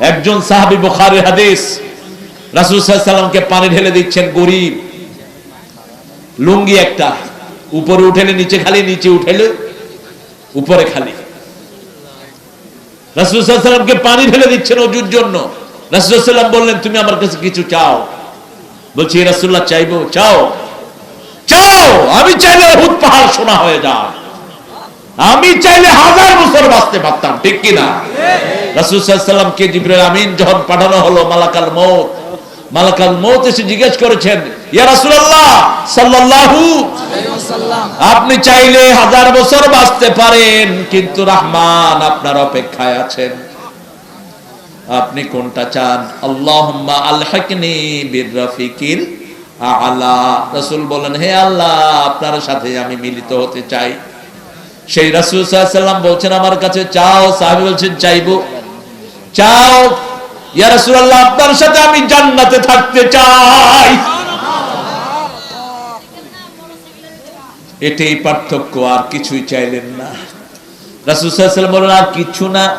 একজন সাহাবি বুখারী হাদিস, রাসূল পানি ঢেলে দিচ্ছেন, গরিব। লুঙ্গি একটা, উপরে উঠেলে, নিচে খালি, নিচে উঠেলে, উপরে খালি। রাসূল পানি ঢেলে দিচ্ছেন অজুর জন্য। রাসূল বললেন, তুমি আমার কাছে কিছু চাও? বলছি "ইয়া রাসূলুল্লাহ, চাইব, চাও। চাও! আমি চাইলে পাহাড় শোনা হয়ে যা আমি চাইলে হাজার বছর বাঁচতে পারতাম ঠিক কিনা রাসুসাল্লামকে জিব্রাইল আমিন যখন পাঠানো হলো মালাকাল মৌত মালাকাল মৌত এসে জিজ্ঞেস করেছেন ইয়া রাসূলুল্লাহ সাল্লাল্লাহু আপনি চাইলে হাজার বছর বাঁচতে পারেন কিন্তু রহমান আপনার অপেক্ষায় আছেন। আপনি কোনটা চান? আল্লাহুম্মা আলহাকনি বিররাফিকিল আলা। রাসূল বলেন হে আল্লাহ আপনার সাথে আমি মিলিত হতে চাই। সেই রাসূল সাল্লাম বলছেন, আমার কাছে চাও। সাহাবী বলছেন, চাইব। চাও। আপনার সাথে আমি জান্নাতে থাকতে চাই। এটাই পার্থক্য, আর কিছুই চাইলেন না। রাসূল সাল্লাল্লাহু আর কিছু না।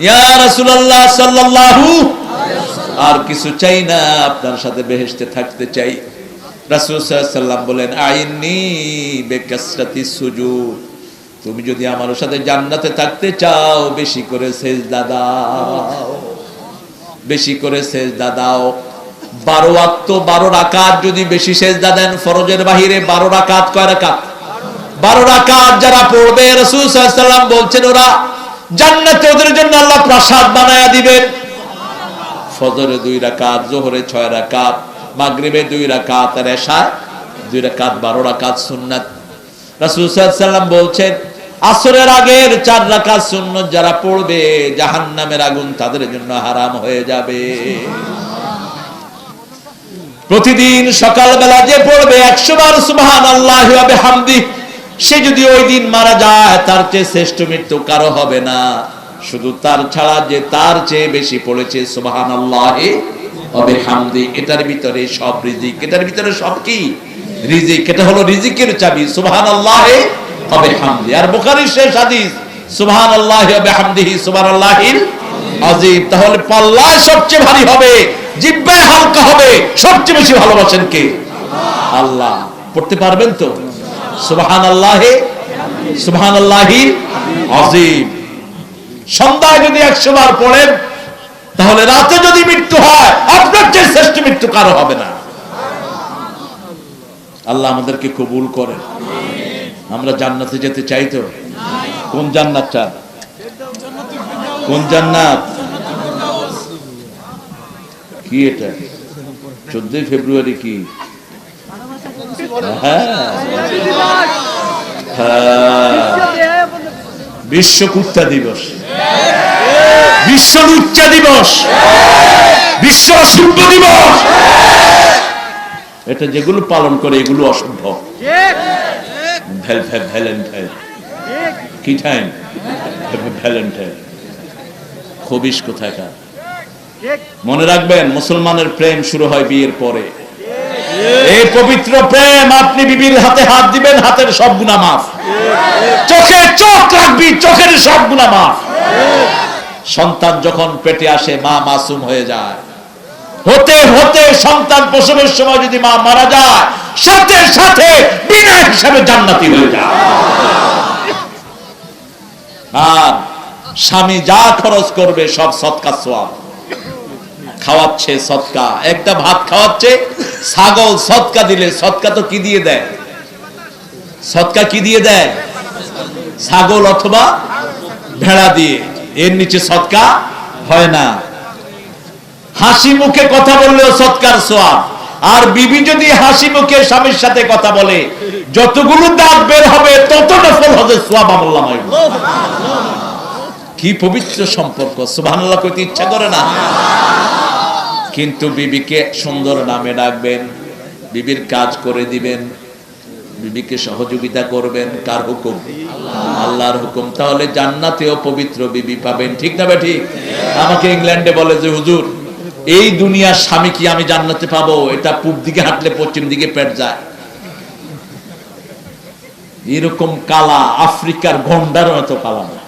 ইয়া রাসূলুল্লাহ সাল্লাল্লাহু আর কিছু চাই না, আপনার সাথে বেহেশতে থাকতে চাই। রাসূল সাল্লাল্লাহু আলাইহি বলেন আইনি বেকাসরাতি সুজুদ। তুমি যদি আমার সাথে জান্নাতে থাকতে চাও, বেশি করে সেজদা দাও। বেশি করে সেজদা দাও। বারো আত্ম বারো রাকাত যদি বেশি সেজদা দেন, ফরজের বাহিরে বারো রাকাত কয় রাকাত? বারো রাকাত যারা পড়বে, রসুল সাল্লাম বলছেন ওরা, জান্নাতে ওদের জন্য আল্লাহ প্রাসাদ বানায়া দিবেন। ফজরে দুই রাকাত, জোহরে ছয় রাকাত, মাগরিবে দুই রাকাত আর এশায় দুই রাকাত, বারো রাকাত সুন্নাত। রাসূল সাল্লাম বলছেন আসরের আগের চার রাকাত সুন্নত যারা পড়বে, জাহান্নামের আগুন তাদের জন্য হারাম হয়ে যাবে। প্রতিদিন সকালবেলা যে পড়বে একশো বার সুবহান আল্লাহ হবে হামদি সে যদি ওই দিন মারা যায়, তার চেয়ে শ্রেষ্ঠ মৃত্যু কারও হবে না। শুধু তার ছাড়া যে তার চেয়ে বেশি পড়েছে সুবহান আল্লাহ হবে হামদি এটার ভিতরে সব রিজিক। এটার ভিতরে সব কি? রিজিক। এটা হলো রিজিকের চাবি সুবহান আল্লাহ হবে হামদি আর বুখারীর শেষ হাদিস সুবহান আল্লাহ হবে হামদিহি সুবহান আল্লাহিল আজিম তাহলে সবচেয়ে ভারী হবে হালকা হবে, সবচেয়ে বেশি ভালোবাসেন কে? আল্লাহ। পড়তে পারবেন তো? সন্ধ্যায় যদি একশো বার পড়েন, তাহলে রাতে যদি মৃত্যু হয়, আপনার চেয়ে শ্রেষ্ঠ মৃত্যু কারও হবে না। আল্লাহ আমাদেরকে কবুল করেন। আমরা জান্নাতে যেতে চাই তো? কোন জান্নাতটা? কোন জান্নাত? কি এটা? চোদ্দই ফেব্রুয়ারি কি? হ্যাঁ। হ্যাঁ। বিশ্ব কুত্তা দিবস। বিশ্ব লুচ্চা দিবস। বিশ্ব অসভ্য দিবস। এটা যেগুলো পালন করে, এগুলো ভ্যাল কি টাইম ভ্যালেন্টাইন খবিস মনে রাখবেন, মুসলমানের প্রেম শুরু হয় বিয়ের পরে। এই পবিত্র প্রেম আপনি বিবির হাতে হাত দিবেন, হাতের সব গুণা মাফ। চোখে চোখ রাখবি, চোখের সব গুণা মাফ। সন্তান যখন পেটে আসে, মা মাসুম হয়ে যায়। হতে হতে সন্তান প্রসবের সময় যদি মা মারা যায় সাথে সাথে বিনা হিসাবে জান্নাতি হয়ে যায় আর স্বামী যা খরচ করবে সব সৎকা সোয়াব। খাওয়াচ্ছে সৎকা, একটা ভাত খাওয়াচ্ছে, ছাগল সৎকা দিলে সৎকা তো কি দিয়ে দেয়? সৎকা কি দিয়ে দেয়? ছাগল অথবা ভেড়া দিয়ে। এর নিচে সৎকা হয় না। হাসি মুখে কথা বললেও সৎকার সোয়াব। আর বিবি যদি হাসি মুখে স্বামীর সাথে কথা বলে, যতগুলো দাঁত বের হবে তত নফল হবে কি পবিত্র সম্পর্ক, সুবহানাল্লাহ কইতে ইচ্ছা করে না? কিন্তু বিবিকে সুন্দর নামে ডাকবেন, বিবির কাজ করে দিবেন, বিবিকে সহযোগিতা করবেন, কার হুকুম? আল্লাহর হুকুম। তাহলে জান্নাতেও পবিত্র বিবি পাবেন, ঠিক না বে ঠিক? আমাকে ইংল্যান্ডে বলে যে, হুজুর এই দুনিয়ার স্বামী কি আমি জান্নাতে পাবো? এটা পূব দিকে হাঁটলে পশ্চিম দিকে পেট যায়। এরকম কালা আফ্রিকার গন্ডারও এত কালা না।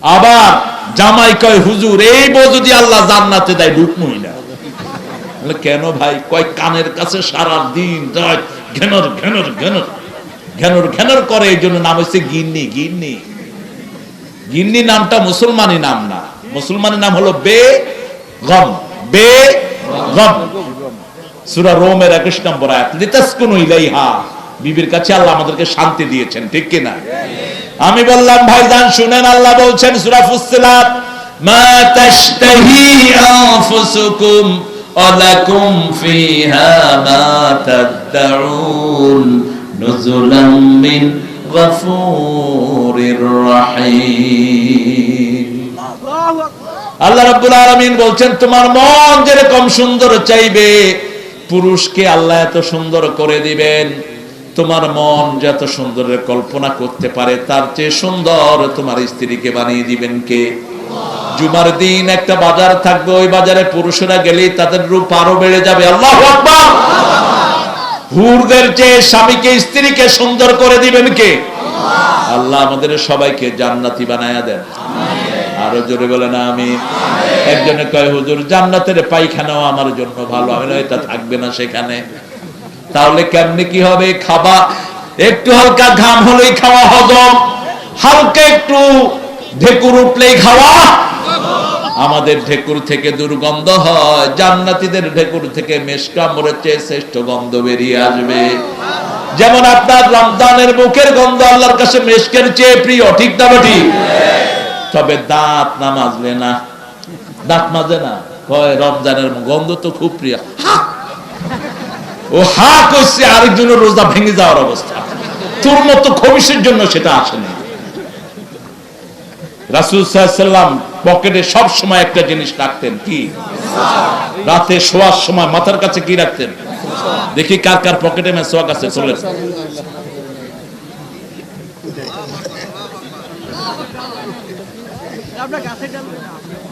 আবার জামাই কয় হুজুর এই বউ যদি আল্লাহ জান্নাতে দেয় না। বলে, কেন ভাই? কয় কানের কাছে সারা দিন ঘেনর ঘেনর ঘেনর ঘেনর ঘেনর করে। এই জন্য নাম হচ্ছে গিন্নি গিন্নি। গিন্নি নামটা মুসলমানি নাম না। মুসলমানি নাম হলো বে গম। বে গম। সুরা রোমের একুশ নম্বর ইলাইহা। বিবির কাছে আল্লাহ আমাদেরকে শান্তি দিয়েছেন, ঠিক কি না? আমি বললাম, ভাইজান, শুনেন, আল্লাহ বলছেন সূরা ফুসসিলাত, মা তাশতাহি আনফুসুকুম ওয়ালাকুম ফিহা মা তাদউন নুজুলাম মিন গফুরির রহিম। আল্লাহ রাব্বুল আলামিন বলছেন, তোমার মন যেরকম সুন্দর চাইবে, পুরুষকে আল্লাহ এত সুন্দর করে দিবেন। তোমার মন যত সুন্দরের কল্পনা করতে পারে, তার চেয়ে সুন্দর তোমার স্ত্রীকে বানিয়ে দিবেন কে? জুমার দিন একটা বাজার থাকবে, ওই বাজারে পুরুষরা গেলেই তাদের রূপ আরও বেড়ে যাবে। আল্লাহ হুরদের চেয়ে স্বামীকে, স্ত্রীকে সুন্দর করে দিবেন কে? আল্লাহ আমাদের সবাইকে জান্নাতি বানায়া দেন। আরও জোরে বলে না আমি একজনে কয়, হুজুর, জান্নাতের পায়খানাও আমার জন্য ভালো। আমি এটা থাকবে না সেখানে। তাহলে কেমনে কি হবে? খাবা, একটু হালকা ঘাম হলেই খাওয়া হজম। হালকা একটু ঢেকুর উঠলেই খাওয়া। আমাদের ঢেকুর থেকে দুর্গন্ধ হয়। জান্নাতীদের ঢেকুর থেকে মেশকা মরে চেয়ে শ্রেষ্ঠ গন্ধ বেরিয়ে আসবে। যেমন আপনার রমজানের মুখের গন্ধ আল্লাহর কাছে মেশকের চেয়ে প্রিয়, ঠিক না ঠিক? তবে দাঁত না মাজলে না। দাঁত মাজে না। কয়, রমজানের গন্ধ তো খুব প্রিয়। ও হা কইছে আরেকজনের রোজা ভেঙে যাওয়ার অবস্থা। তোর মতো খবিসের জন্য সেটা আসেনি। রাসুল পকেটে সব সময় একটা জিনিস রাখতেন, কি? রাতে শোয়ার সময় মাথার কাছে কি রাখতেন? দেখি কার কার পকেটে মেসোয়াক আছে, চলেন।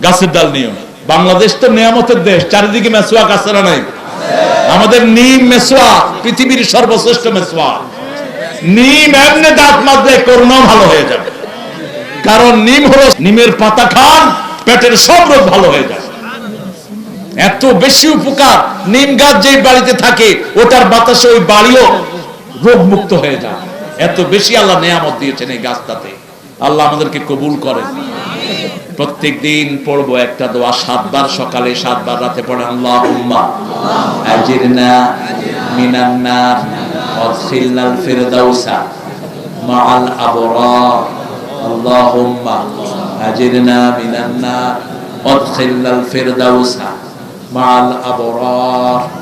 গাছের ডাল নিয়ম। বাংলাদেশ তো নিয়ামতের দেশ, চারিদিকে মেসোয়াক আছে না নাই। আমাদের নিম মেসোয়াক পৃথিবীর সর্বশ্রেষ্ঠ মেসোয়াক নিম এমনি দাঁত মাজলে করোনা ভালো হয়ে যাবে। কারণ নিম হলো নিমের পাতা খান, পেটের সব রোগ ভালো হয়ে যায় এত বেশি উপকার নিম গাছ যেই বাড়িতে থাকে, ওটার বাতাসে ওই বাড়িও রোগ মুক্ত হয়ে যায়। এত বেশি আল্লাহ নেয়ামত দিয়েছেন এই গাছটাতে। আল্লাহ আমাদেরকে কবুল করেন। প্রত্যেক দিন পড়ব একটা দোয়া, সাতবার সকালে, সাতবার রাতে পড়ে, আল্লাহুম্মা আজিরনা মিনান নার ওয়াদখিলনাল ফিরদাউসা মাআল আবরার, আল্লাহুম্মা আজিরনা মিনান নার ওয়াদখিলনাল ফিরদাউসা মাআল আবরার।